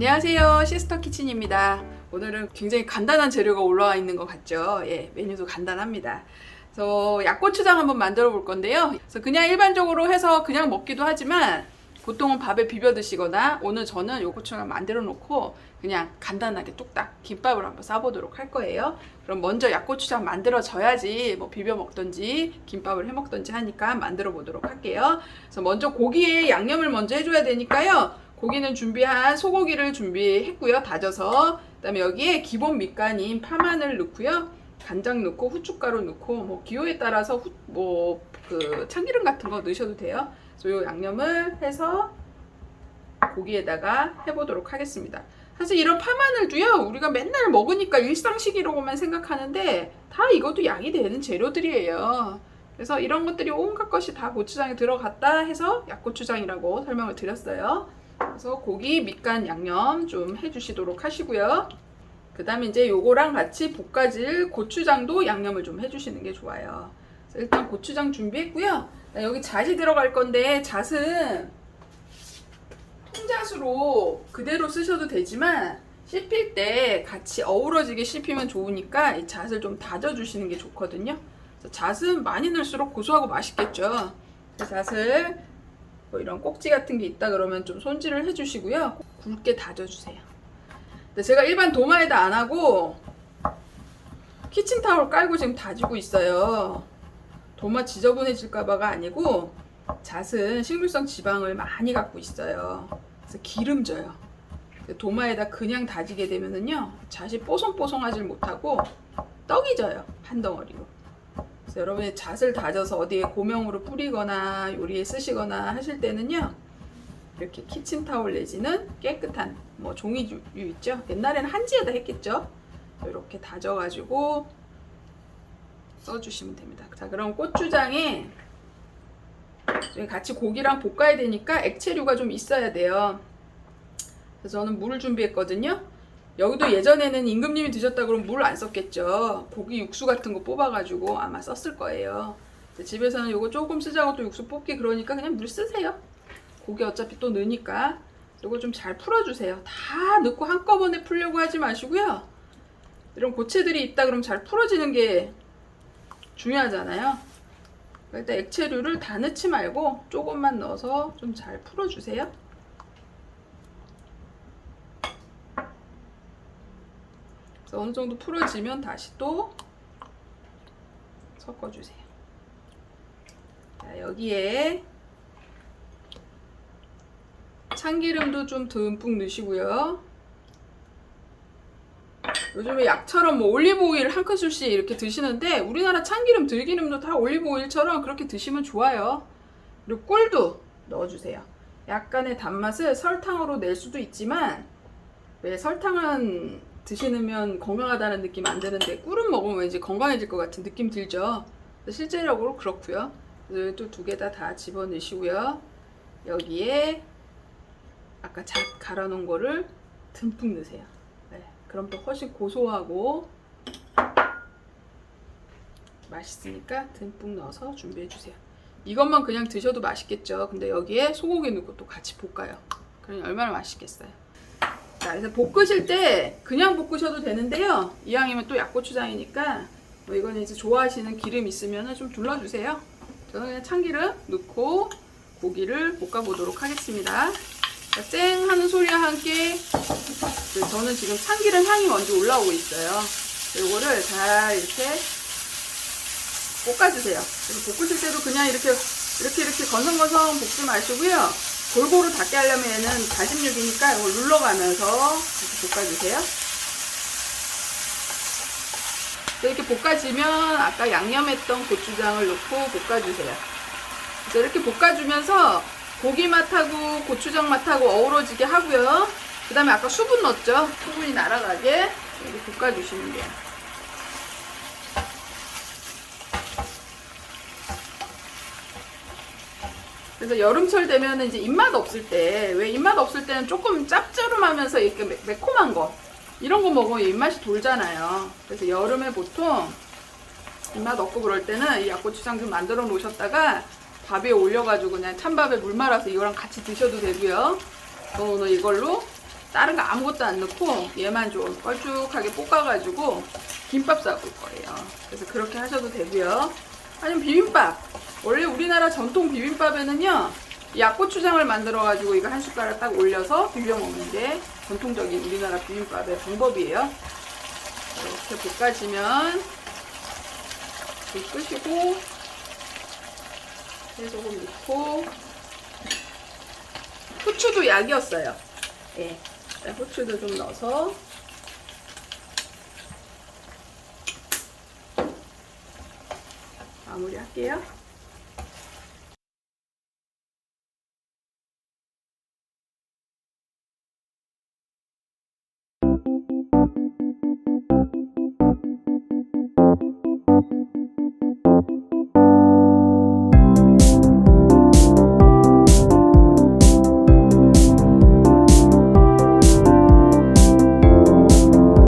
안녕하세요. 시스터 키친입니다. 오늘은 굉장히 간단한 재료가 올라와 있는 것 같죠? 예 메뉴도 간단합니다. 그래서 약고추장 한번 만들어 볼 건데요. 그래서 그냥 일반적으로 해서 그냥 먹기도 하지만 보통은 밥에 비벼 드시거나 오늘 저는 요 고추장 만들어 놓고 그냥 간단하게 뚝딱 김밥을 한번 싸보도록 할 거예요. 그럼 먼저 약고추장 만들어 져야지 뭐 비벼 먹던지 김밥을 해 먹던지 하니까 만들어 보도록 할게요. 그래서 먼저 고기에 양념을 먼저 해줘야 되니까요 고기는 준비한 소고기를 준비했고요. 다져서 그다음에 여기에 기본 밑간인 파마늘 넣고요. 간장 넣고 후춧가루 넣고 뭐 기호에 따라서 뭐 그 참기름 같은 거 넣으셔도 돼요. 그래서 이 양념을 해서 고기에다가 해보도록 하겠습니다. 사실 이런 파마늘도요 우리가 맨날 먹으니까 일상식이라고만 생각하는데 다 이것도 양이 되는 재료들이에요. 그래서 이런 것들이 온갖 것이 다 고추장에 들어갔다 해서 약고추장이라고 설명을 드렸어요. 그래서 고기 밑간 양념 좀 해주시도록 하시고요. 그 다음에 이제 요거랑 같이 볶아질 고추장도 양념을 좀 해주시는 게 좋아요. 일단 고추장 준비했고요. 여기 잣이 들어갈 건데 잣은 통잣으로 그대로 쓰셔도 되지만 씹힐 때 같이 어우러지게 씹히면 좋으니까 이 잣을 좀 다져주시는 게 좋거든요. 잣은 많이 넣을수록 고소하고 맛있겠죠. 그래서 잣을 뭐 이런 꼭지 같은 게 있다 그러면 좀 손질을 해주시고요. 굵게 다져주세요. 근데 제가 일반 도마에다 안 하고 키친타올 깔고 지금 다지고 있어요. 도마 지저분해질까봐가 아니고 잣은 식물성 지방을 많이 갖고 있어요. 그래서 기름져요. 도마에다 그냥 다지게 되면은요, 잣이 뽀송뽀송하지 못하고 떡이 져요. 한 덩어리로. 그래서 여러분이 잣을 다져서 어디에 고명으로 뿌리거나 요리에 쓰시거나 하실 때는요 이렇게 키친타올 내지는 깨끗한 뭐 종이유 있죠? 옛날에는 한지에다 했겠죠? 이렇게 다져가지고 써주시면 됩니다. 자 그럼 고추장에 같이 고기랑 볶아야 되니까 액체류가 좀 있어야 돼요. 그래서 저는 물을 준비했거든요 여기도 예전에는 임금님이 드셨다 그러면 물 안 썼겠죠. 고기 육수 같은 거 뽑아가지고 아마 썼을 거예요. 집에서는 이거 조금 쓰자고 또 육수 뽑기 그러니까 그냥 물 쓰세요. 고기 어차피 또 넣으니까 이거 좀 잘 풀어주세요. 다 넣고 한꺼번에 풀려고 하지 마시고요. 이런 고체들이 있다 그러면 잘 풀어지는 게 중요하잖아요. 일단 액체류를 다 넣지 말고 조금만 넣어서 좀 잘 풀어주세요. 그래서 어느 정도 풀어지면 다시 또 섞어주세요. 자, 여기에 참기름도 좀 듬뿍 넣으시고요. 요즘에 약처럼 뭐 올리브 오일 한 큰술씩 이렇게 드시는데 우리나라 참기름 들기름도 다 올리브 오일처럼 그렇게 드시면 좋아요. 그리고 꿀도 넣어주세요. 약간의 단맛을 설탕으로 낼 수도 있지만 왜 설탕은 드시면 건강하다는 느낌 안 드는데 꿀은 먹으면 왠지 건강해질 것 같은 느낌 들죠. 실제적으로 그렇고요. 또 두 개 다 다 집어 넣으시고요. 여기에 아까 잣 갈아 놓은 거를 듬뿍 넣으세요. 네, 그럼 또 훨씬 고소하고 맛있으니까 듬뿍 넣어서 준비해 주세요. 이것만 그냥 드셔도 맛있겠죠. 근데 여기에 소고기 넣고 또 같이 볶아요. 그러니 얼마나 맛있겠어요. 자, 그래서 볶으실 때 그냥 볶으셔도 되는데요. 이왕이면 또 약고추장이니까 뭐 이거는 이제 좋아하시는 기름 있으면 좀 둘러주세요. 저는 그냥 참기름 넣고 고기를 볶아보도록 하겠습니다. 자, 쨍 하는 소리와 함께 그 저는 지금 참기름 향이 먼저 올라오고 있어요. 이거를 잘 이렇게 볶아주세요. 그래서 볶으실 때도 그냥 이렇게 이렇게 이렇게 건성건성 볶지 마시고요. 골고루 닿게 하려면 얘는 다짐육이니까 이걸 눌러가면서 이렇게 볶아주세요. 이렇게 볶아지면 아까 양념했던 고추장을 넣고 볶아주세요. 이렇게 볶아주면서 고기 맛하고 고추장 맛하고 어우러지게 하고요. 그 다음에 아까 수분 넣었죠? 수분이 날아가게 이렇게 볶아주시면 돼요. 그래서 여름철 되면 이제 입맛 없을 때, 왜 입맛 없을 때는 조금 짭조름하면서 이렇게 매, 매콤한 거, 이런 거 먹으면 입맛이 돌잖아요. 그래서 여름에 보통 입맛 없고 그럴 때는 이 약고추장 좀 만들어 놓으셨다가 밥에 올려가지고 그냥 찬밥에 물 말아서 이거랑 같이 드셔도 되고요. 저는 이걸로 다른 거 아무것도 안 넣고 얘만 좀 껄쭉하게 볶아가지고 김밥 싸볼 거예요. 그래서 그렇게 하셔도 되고요. 아니면 비빔밥. 원래 우리나라 전통 비빔밥에는요, 이 약고추장을 만들어가지고 이거 한 숟가락 딱 올려서 비벼 먹는 게 전통적인 우리나라 비빔밥의 방법이에요. 이렇게 볶아지면 불 끄시고 해소금 넣고 후추도 약이었어요. 예. 자, 후추도 좀 넣어서 마무리 할게요.